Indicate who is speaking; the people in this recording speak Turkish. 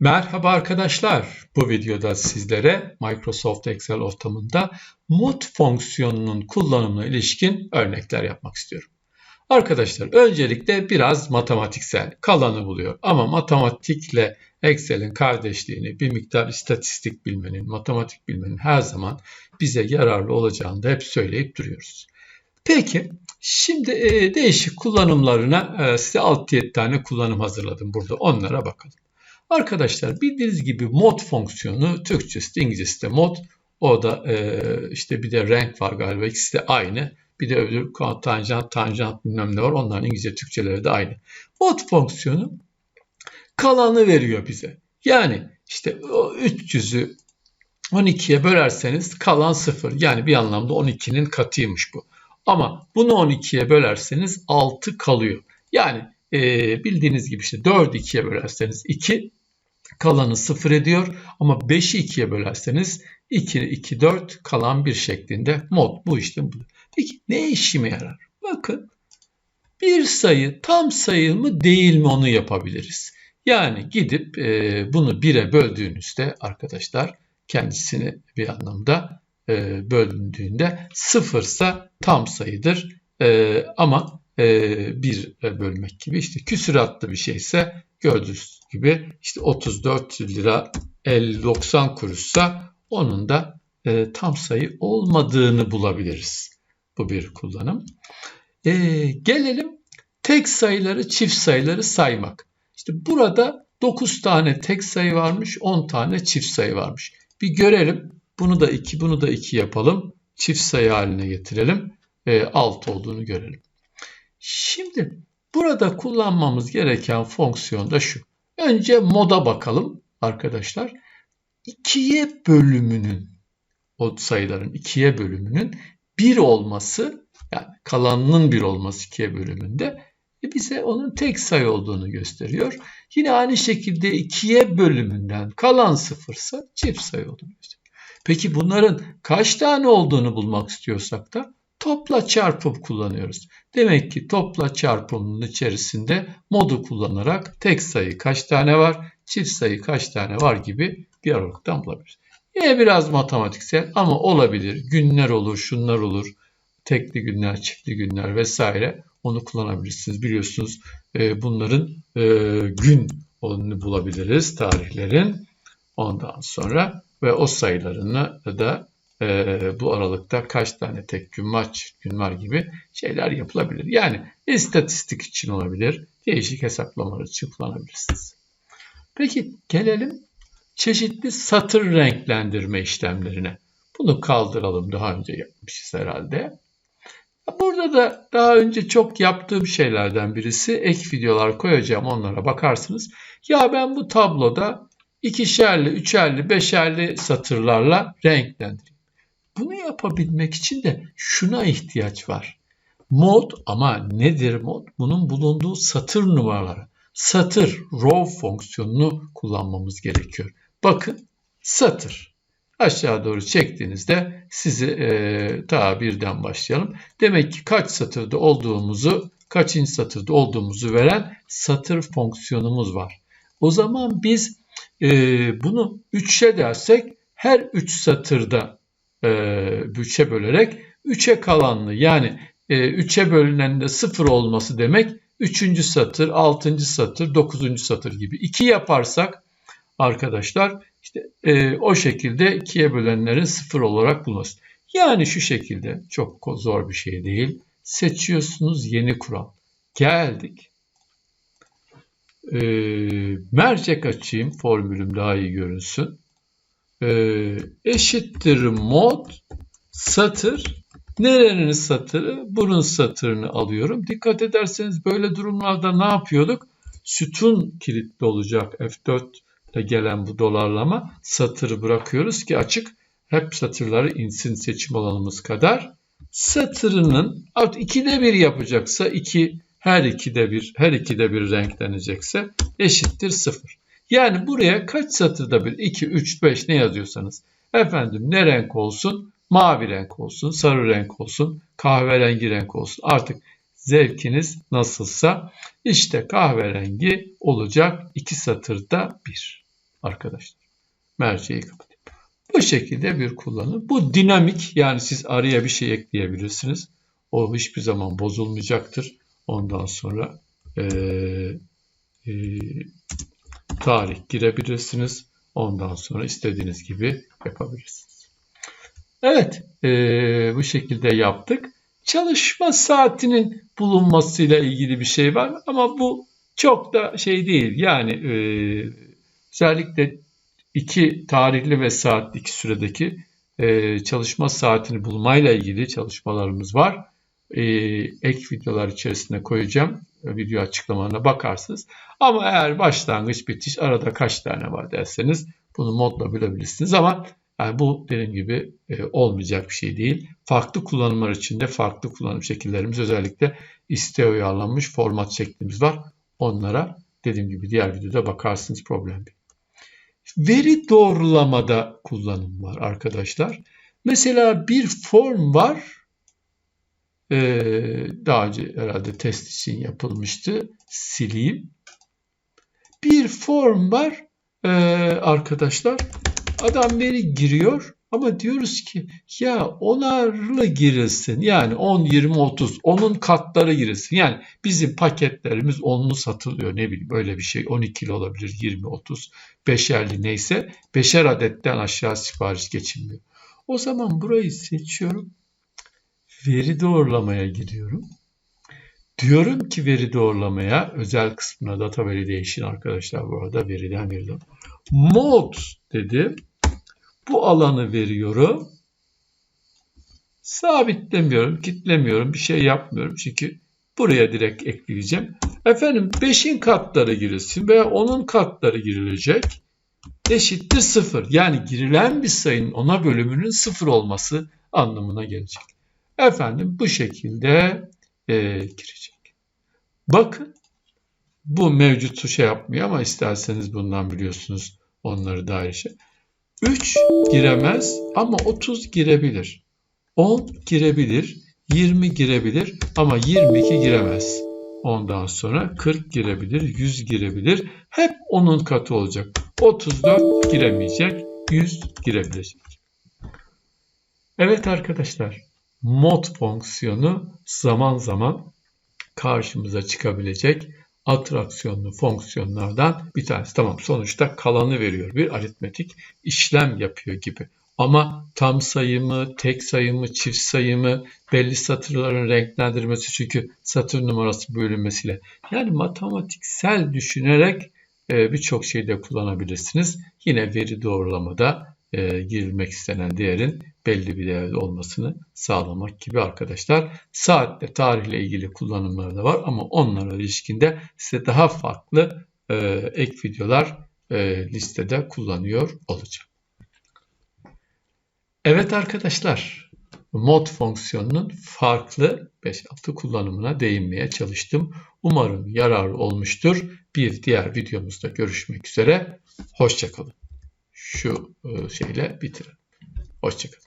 Speaker 1: Merhaba arkadaşlar. Bu videoda sizlere Microsoft Excel ortamında mod fonksiyonunun kullanımına ilişkin örnekler yapmak istiyorum. Arkadaşlar öncelikle biraz matematiksel kalanı buluyor. Ama matematikle Excel'in kardeşliğini, bir miktar istatistik bilmenin, matematik bilmenin her zaman bize yararlı olacağını da hep söyleyip duruyoruz. Peki şimdi e, değişik kullanımlarına e, size 6-7 tane kullanım hazırladım burada. Onlara bakalım. Arkadaşlar bildiğiniz gibi mod fonksiyonu Türkçesi de İngilizcesi de mod. O da e, işte bir de renk var galiba ikisi de aynı. Bir de öbür tanjant, tanjant bilmem ne var. Onların İngilizce Türkçeleri de aynı. Mod fonksiyonu kalanı veriyor bize. Yani işte o 300'ü 12'ye bölerseniz kalan 0. Yani bir anlamda 12'nin katıymış bu. Ama bunu 12'ye bölerseniz 6 kalıyor. Yani e, bildiğiniz gibi işte 4'ü 2'ye bölerseniz 2 kalanı 0 ediyor. Ama 5'i 2'ye bölerseniz 2, 2, 4 kalan bir şeklinde mod bu bu. Peki ne işime yarar? Bakın bir sayı tam sayı mı değil mi onu yapabiliriz. Yani gidip e, bunu 1'e böldüğünüzde arkadaşlar kendisini bir anlamda e, bölündüğünde sıfırsa tam sayıdır. E, ama e, bir bölmek gibi işte küsuratlı bir şeyse gördüğünüz gibi işte 34 lira 50-90 kuruşsa onun da e, tam sayı olmadığını bulabiliriz. Bu bir kullanım. E, gelelim tek sayıları çift sayıları saymak. İşte burada 9 tane tek sayı varmış 10 tane çift sayı varmış. Bir görelim bunu da 2 bunu da 2 yapalım. Çift sayı haline getirelim. E, 6 olduğunu görelim. Şimdi burada kullanmamız gereken fonksiyon da şu. Önce moda bakalım arkadaşlar. 2'ye bölümünün o sayıların 2'ye bölümünün 1 olması yani kalanının 1 olması 2'ye bölümünde e bize onun tek sayı olduğunu gösteriyor. Yine aynı şekilde 2'ye bölümünden kalan sıfırsa çift sayı olduğunu gösteriyor. Peki bunların kaç tane olduğunu bulmak istiyorsak da topla çarpım kullanıyoruz. Demek ki topla çarpımın içerisinde modu kullanarak tek sayı kaç tane var, çift sayı kaç tane var gibi bir aralıktan bulabiliriz. Yine biraz matematiksel ama olabilir. Günler olur, şunlar olur. Tekli günler, çiftli günler vesaire onu kullanabilirsiniz. Biliyorsunuz e, bunların e, gün onu bulabiliriz tarihlerin. Ondan sonra ve o sayılarını da e, bu aralıkta kaç tane tek gün var, gün var gibi şeyler yapılabilir. Yani istatistik için olabilir, değişik hesaplamalar için kullanabilirsiniz. Peki gelelim çeşitli satır renklendirme işlemlerine. Bunu kaldıralım daha önce yapmışız herhalde. Burada da daha önce çok yaptığım şeylerden birisi ek videolar koyacağım onlara bakarsınız. Ya ben bu tabloda ikişerli, üçerli, beşerli satırlarla renklendireyim. Bunu yapabilmek için de şuna ihtiyaç var. Mod ama nedir mod? Bunun bulunduğu satır numaraları. Satır, row fonksiyonunu kullanmamız gerekiyor. Bakın satır. Aşağı doğru çektiğinizde sizi e, ta birden başlayalım. Demek ki kaç satırda olduğumuzu, kaçıncı satırda olduğumuzu veren satır fonksiyonumuz var. O zaman biz e, bunu 3'e dersek her 3 satırda bütçe bölerek 3'e kalanlı yani e, 3'e bölünen de 0 olması demek 3. satır, 6. satır, 9. satır gibi. 2 yaparsak arkadaşlar işte e, o şekilde 2'ye bölenlerin 0 olarak bulunması. Yani şu şekilde çok zor bir şey değil. Seçiyorsunuz yeni kural. Geldik. E, mercek açayım formülüm daha iyi görünsün e, eşittir mod satır nerenin satırı? Bunun satırını alıyorum. Dikkat ederseniz böyle durumlarda ne yapıyorduk? Sütun kilitli olacak F4 ile gelen bu dolarlama satırı bırakıyoruz ki açık hep satırları insin seçim alanımız kadar. Satırının artık ikide bir yapacaksa iki her ikide bir her ikide bir renklenecekse eşittir sıfır. Yani buraya kaç satırda bir 2, 3, 5 ne yazıyorsanız efendim ne renk olsun? Mavi renk olsun, sarı renk olsun, kahverengi renk olsun. Artık zevkiniz nasılsa işte kahverengi olacak iki satırda bir. arkadaşlar. Merceği kapatayım. Bu şekilde bir kullanım. Bu dinamik yani siz araya bir şey ekleyebilirsiniz. O hiçbir zaman bozulmayacaktır. Ondan sonra e, e, tarih girebilirsiniz. Ondan sonra istediğiniz gibi yapabilirsiniz. Evet, e, bu şekilde yaptık. Çalışma saatinin bulunmasıyla ilgili bir şey var ama bu çok da şey değil. Yani e, özellikle iki tarihli ve saatlik süredeki e, çalışma saatini bulmayla ilgili çalışmalarımız var. E, ek videolar içerisine koyacağım. Video açıklamalarına bakarsınız. Ama eğer başlangıç bitiş arada kaç tane var derseniz bunu modla bulabilirsiniz ama yani bu dediğim gibi e, olmayacak bir şey değil. Farklı kullanımlar için de farklı kullanım şekillerimiz özellikle isteğe uyarlanmış format şeklimiz var. Onlara dediğim gibi diğer videoda bakarsınız problem değil. Veri doğrulamada kullanım var arkadaşlar. Mesela bir form var. Ee, daha önce herhalde test için yapılmıştı. Sileyim. Bir form var ee, arkadaşlar. Adam veri giriyor ama diyoruz ki ya onarlı girilsin. Yani 10, 20, 30 onun katları girilsin. Yani bizim paketlerimiz onlu satılıyor ne bileyim böyle bir şey 12'li olabilir 20, 30, 5'erli neyse 5'er adetten aşağı sipariş geçilmiyor. O zaman burayı seçiyorum. Veri doğrulamaya giriyorum. Diyorum ki veri doğrulamaya özel kısmına data validation arkadaşlar bu arada veriden veriden. Mode dedim. Bu alanı veriyorum. Sabitlemiyorum, kitlemiyorum, bir şey yapmıyorum. Çünkü buraya direkt ekleyeceğim. Efendim 5'in katları girilsin veya 10'un katları girilecek. Eşittir 0. Yani girilen bir sayının ona bölümünün 0 olması anlamına gelecek. Efendim bu şekilde e, girecek. Bakın bu mevcut şey yapmıyor ama isterseniz bundan biliyorsunuz onları da ayrı şey. 3 giremez ama 30 girebilir. 10 girebilir, 20 girebilir ama 22 giremez. Ondan sonra 40 girebilir, 100 girebilir. Hep onun katı olacak. 34 giremeyecek, 100 girebilecek. Evet arkadaşlar, mod fonksiyonu zaman zaman karşımıza çıkabilecek atraksiyonlu fonksiyonlardan bir tanesi. Tamam sonuçta kalanı veriyor. Bir aritmetik işlem yapıyor gibi. Ama tam sayımı, tek sayımı, çift sayımı, belli satırların renklendirmesi çünkü satır numarası bölünmesiyle. Yani matematiksel düşünerek e, birçok şeyde kullanabilirsiniz. Yine veri doğrulamada e, girilmek istenen değerin belli bir değerde olmasını sağlamak gibi arkadaşlar. Saatle, tarihle ilgili kullanımları da var ama onlara ilişkinde size daha farklı e, ek videolar e, listede kullanıyor olacağım. Evet arkadaşlar, mod fonksiyonunun farklı 5-6 kullanımına değinmeye çalıştım. Umarım yararlı olmuştur. Bir diğer videomuzda görüşmek üzere. Hoşçakalın şu e, şeyle bitirelim. Hoşçakalın.